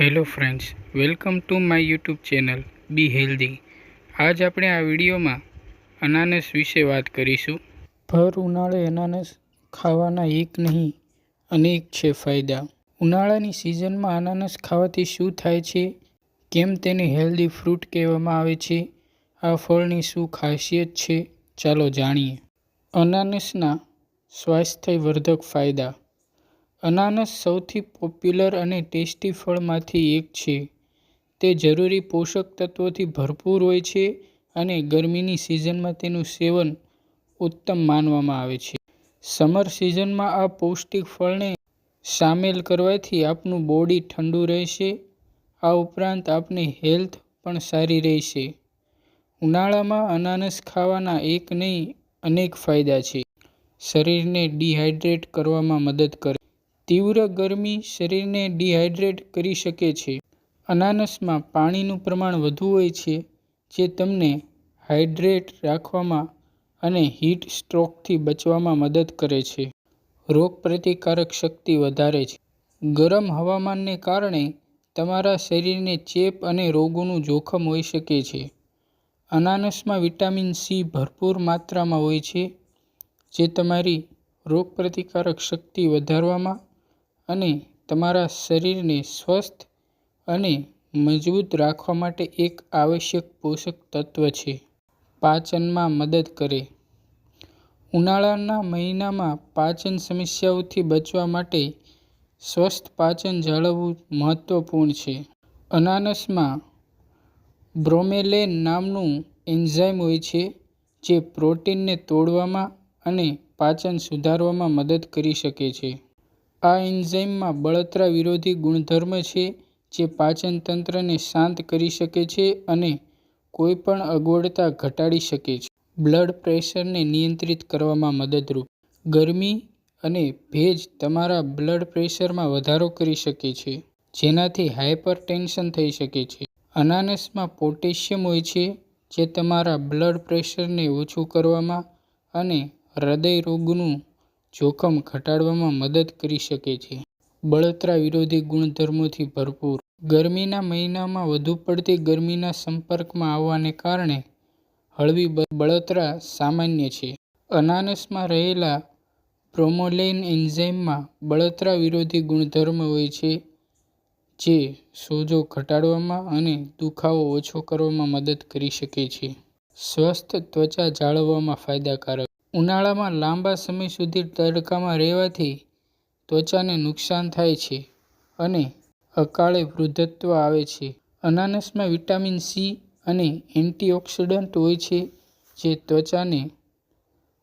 Hello friends, welcome to my YouTube channel, be healthy. આજ આપણે આ વિડીયોમાં અનાનસ વિશે વાત કરીશું. ભર ઉનાળે અનાનસ ખાવાના એક નહીં, અનેક છે ફાયદા. ઉનાળાની સિઝનમાં અનાનસ ખાવાથી શું થાય છે? કેમ તેને હેલ્ધી ફ્રૂટ કહેવામાં આવે છે? આ ફળની શું ખાસિયત છે? ચાલો જાણીએ. અનાનસના સ્વાસ્થ્યવર્ધક ફાયદા. અનાનસ સૌથી પોપ્યુલર અને ટેસ્ટી ફળમાંથી એક છે. તે જરૂરી પોષક તત્વોથી ભરપૂર હોય છે અને ગરમીની સિઝનમાં તેનું સેવન ઉત્તમ માનવામાં આવે છે. સમર સિઝનમાં આ પૌષ્ટિક ફળને સામેલ કરવાથી આપનું બોડી ઠંડુ રહેશે. આ ઉપરાંત આપની હેલ્થ પણ સારી રહેશે. ઉનાળામાં અનાનસ ખાવાના એક નહીં, અનેક ફાયદા છે. શરીરને ડિહાઇડ્રેટ કરવામાં મદદ કરે તીવ્ર ગરમી શરીરને ડિહાઇડ્રેટ કરી શકે છે. અનાનસમાં પાણીનું પ્રમાણ વધુ હોય છે, જે તમને હાઇડ્રેટ રાખવામાં અને હીટ સ્ટ્રોકથી બચવામાં મદદ કરે છે. રોગપ્રતિકારક શક્તિ વધારે છે. ગરમ હવામાનને કારણે તમારા શરીરને ચેપ અને રોગોનું જોખમ હોઈ શકે છે. અનાનસમાં વિટામિન સી ભરપૂર માત્રામાં હોય છે, જે તમારી રોગપ્રતિકારક શક્તિ વધારવામાં અને તમારા શરીરને સ્વસ્થ અને મજબૂત રાખવા માટે એક આવશ્યક પોષક તત્વ છે. પાચનમાં મદદ કરે. ઉનાળાના મહિનામાં પાચન સમસ્યાઓથી બચવા માટે સ્વસ્થ પાચન જાળવવું મહત્વપૂર્ણ છે. અનાનસમાં બ્રોમેલેન નામનું એન્ઝાઇમ હોય છે, જે પ્રોટીનને તોડવામાં અને પાચન સુધારવામાં મદદ કરી શકે છે. આ એન્ઝાઇમમાં બળતરા વિરોધી ગુણધર્મ છે જે પાચન તંત્રને શાંત કરી શકે છે અને કોઈપણ અગવડતા ઘટાડી શકે છે. બ્લડ પ્રેશરને નિયંત્રિત કરવામાં મદદરૂપ. ગરમી અને ભેજ તમારા બ્લડ પ્રેશરમાં વધારો કરી શકે છે, જેનાથી હાયપરટેન્શન થઈ શકે છે. અનાનસમાં પોટેશિયમ હોય છે, જે તમારા બ્લડ પ્રેશરને ઓછું કરવામાં અને હૃદય રોગનું જોખમ ઘટાડવામાં મદદ કરી શકે છે. બળતરા વિરોધી ગુણધર્મોથી ભરપૂર. ગરમીના મહિનામાં વધુ પડતી ગરમીના સંપર્કમાં આવવાને કારણે હળવી બળતરા સામાન્ય છે. અનાનસમાં રહેલા પ્રોમોલેન એન્ઝાઇમમાં બળતરા વિરોધી ગુણધર્મ હોય છે, જે સોજો ઘટાડવામાં અને દુખાવો ઓછો કરવામાં મદદ કરી શકે છે. સ્વસ્થ ત્વચા જાળવવામાં ફાયદાકારક ઉનાળામાં લાંબા સમય સુધી તડકામાં રહેવાથી ત્વચાને નુકસાન થાય છે અને અકાળે વૃદ્ધત્વ આવે છે. અનાનસમાં વિટામિન સી અને એન્ટીઓક્સિડન્ટ હોય છે જે ત્વચાને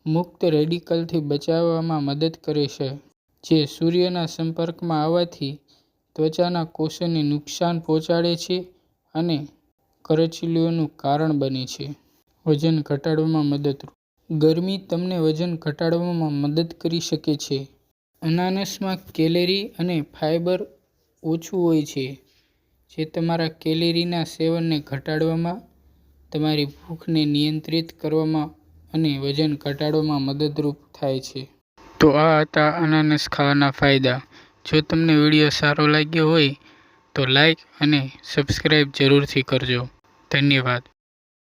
મુક્ત રેડિકલથી બચાવવામાં મદદ કરે છે, જે સૂર્યના સંપર્કમાં આવવાથી ત્વચાના કોષોને નુકસાન પહોંચાડે છે અને કરચલીઓનું કારણ બને છે. વજન ઘટાડવામાં મદદરૂપ ગરમી તમને વજન ઘટાડવામાં મદદ કરી શકે છે. અનાનસમાં કેલેરી અને ફાઇબર ઓછું હોય છે. જે તમારા કેલેરીના સેવનને ઘટાડવામાં, તમારી ભૂખને નિયંત્રિત કરવામાં અને વજન ઘટાડવામાં મદદરૂપ થાય છે. તો આ હતા અનાનસ ખાવાના ફાયદા. જો તમને વીડિયો સારો લાગ્યો હોય, તો લાઈક અને સબસ્ક્રાઈબ જરૂરથી કરજો. ધન્યવાદ.